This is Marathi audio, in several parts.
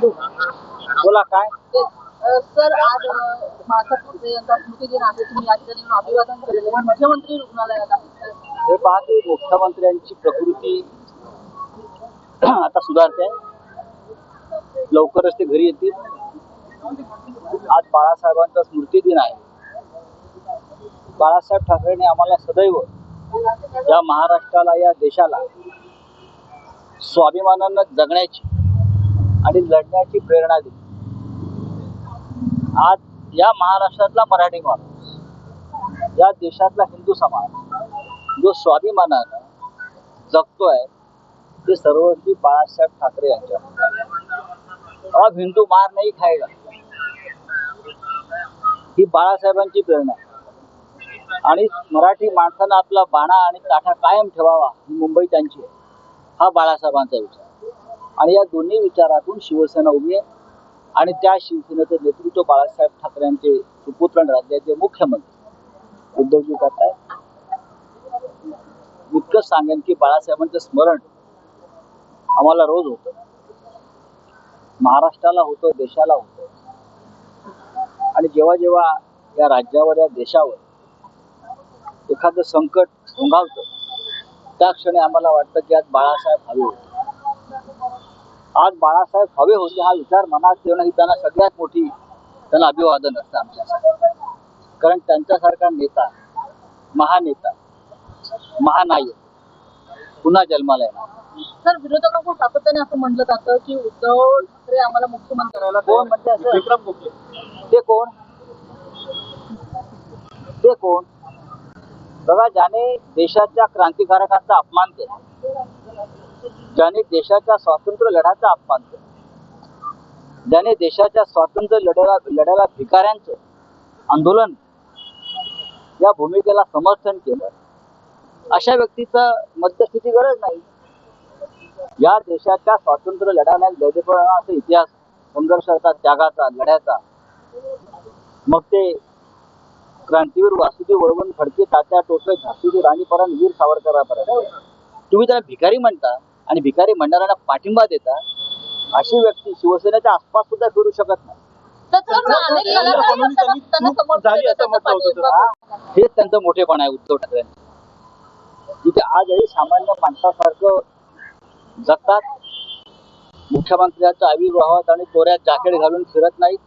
बोला काय? सर आज अ, बाळासाहेब ठाकरे यांचा स्मृतिदिन आहे. तुम्ही या ठिकाणी येऊन अभिवादन केलेलं आहे. मुख्यमंत्री रुग्णालयात आहे हे पाहते मुख्यमंत्र्यांची प्रकृती आता सुधारते. लवकरच ते घरी येतील. आज बाळासाहेबांचा स्मृती दिन आहे. बाळासाहेब ठाकरेंनी आम्हाला सदैव या महाराष्ट्राला या देशाला स्वाभिमानानं जगण्याची आणि लढण्याची प्रेरणा दिली. आज या महाराष्ट्रातला मराठी माणूस या देशातला हिंदू समाज जो स्वाभिमानानं जगतोय ते सर्वस्वी बाळासाहेब ठाकरे यांच्या. अब हिंदू मार नाही खायला. ही बाळासाहेबांची प्रेरणा आणि मराठी माणसानं आपला बाणा आणि काठा कायम ठेवावा ही मुंबई त्यांची आहे. हा बाळासाहेबांचा विचार. आणि या दोन्ही विचारातून शिवसेना उभी आहे. आणि त्या शिवसेनेचं नेतृत्व बाळासाहेब ठाकरेंचे सुपुत्र आणि राज्याचे मुख्यमंत्री उद्धवजी करतायत इतकं सांगेन की बाळासाहेबांचं स्मरण आम्हाला रोज होतं. महाराष्ट्राला होतं देशाला होतं. आणि जेव्हा जेव्हा या राज्यावर या देशावर एखादं संकट ओंघावतं त्या क्षणी आम्हाला वाटतं की आज बाळासाहेब हवे होते. आज बाळासाहेब हवे होते हा विचार मनात ठेवणं ही त्यांना सगळ्यात मोठी त्यांना अभिवादन असतं आमच्यासाठी. कारण त्यांच्यासारखा नेता महानेता महानायक पुन्हा जन्माला येणार. सर विरोधकांकडून सातत्याने असं म्हटलं जातं की उद्धव ठाकरे आम्हाला मुख्यमंत्री करायला कोण म्हणते असं? ते कोण? ते कोण? बघा ज्याने देशाच्या क्रांतिकारकांचा अपमान केला ज्याने देशाच्या स्वातंत्र्य लढ्याचा अपमान केला. ज्याने देशाच्या स्वातंत्र्य लढ्याला लढ्याला भिकाऱ्यांचं आंदोलन या भूमिकेला समर्थन केलं अशा व्यक्तीचं मध्यस्थिती गरज नाही. या देशाच्या स्वातंत्र्य लढ्याला लढेपणाचा इतिहास संघर्षाचा त्यागाचा लढ्याचा मग ते क्रांतीवीर वासुदेव वळवण फडके तात्या टोपे झाशीची राणीपर्यंत वीर सावरकरापर्यंत. तुम्ही त्याला भिकारी म्हणता. आणि भिकारी म्हणणाऱ्यांना पाठिंबा देता अशी व्यक्ती शिवसेनेच्या आसपास सुद्धा फिरू शकत नाही. देतात, हा, हेच त्यांचं मोठेपण आहे उद्धव ठाकरेंचं तिथे आजही सामान्य माणसासारखं जगतात. मुख्यमंत्र्यांच्या आविर्भावात आणि चोऱ्यात जाकेट घालून फिरत नाहीत.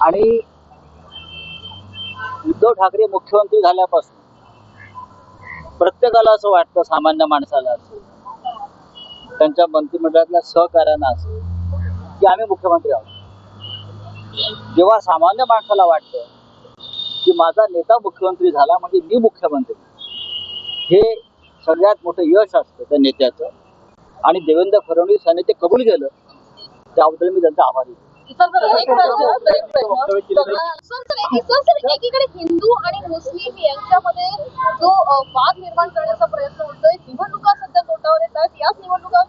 आणि उद्धव ठाकरे मुख्यमंत्री झाल्यापासून प्रत्येकाला असं वाटतं सामान्य माणसाला असं. त्यांच्या मंत्रिमंडळातल्या सहकार्यांना असं की आम्ही मुख्यमंत्री आहोत. जेव्हा सामान्य माणसाला वाटतं की माझा नेता मुख्यमंत्री झाला म्हणजे मी मुख्यमंत्री. हे सगळ्यात मोठं यश असतं त्या नेत्याचं. आणि देवेंद्र फडणवीस यांनी ते कबूल केलं त्याबद्दल मी त्यांचा आभारी एकीकडे हिंदू आणि मुस्लिम यांच्यामध्ये जो वाद निर्माण करण्याचा प्रयत्न होतोय निवडणुका सध्या तोटावर येत आहेत याच अशा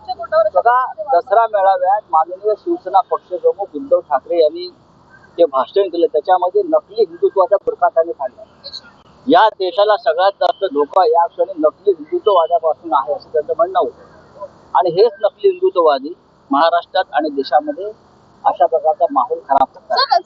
बघा दसरा मेळाव्यात माननीय शिवसेना पक्षप्रमुख उद्धव ठाकरे यांनी जे भाषण केलं त्याच्यामध्ये नकली हिंदुत्वाचा बुरखा त्यांनी काढला. या देशाला सगळ्यात जास्त धोका या क्षणी नकली हिंदुत्ववादापासून आहे असं त्यांचं म्हणणं होतं. आणि हेच नकली हिंदुत्ववादी महाराष्ट्रात आणि देशामध्ये अशा प्रकारचा माहोल खराब करतात.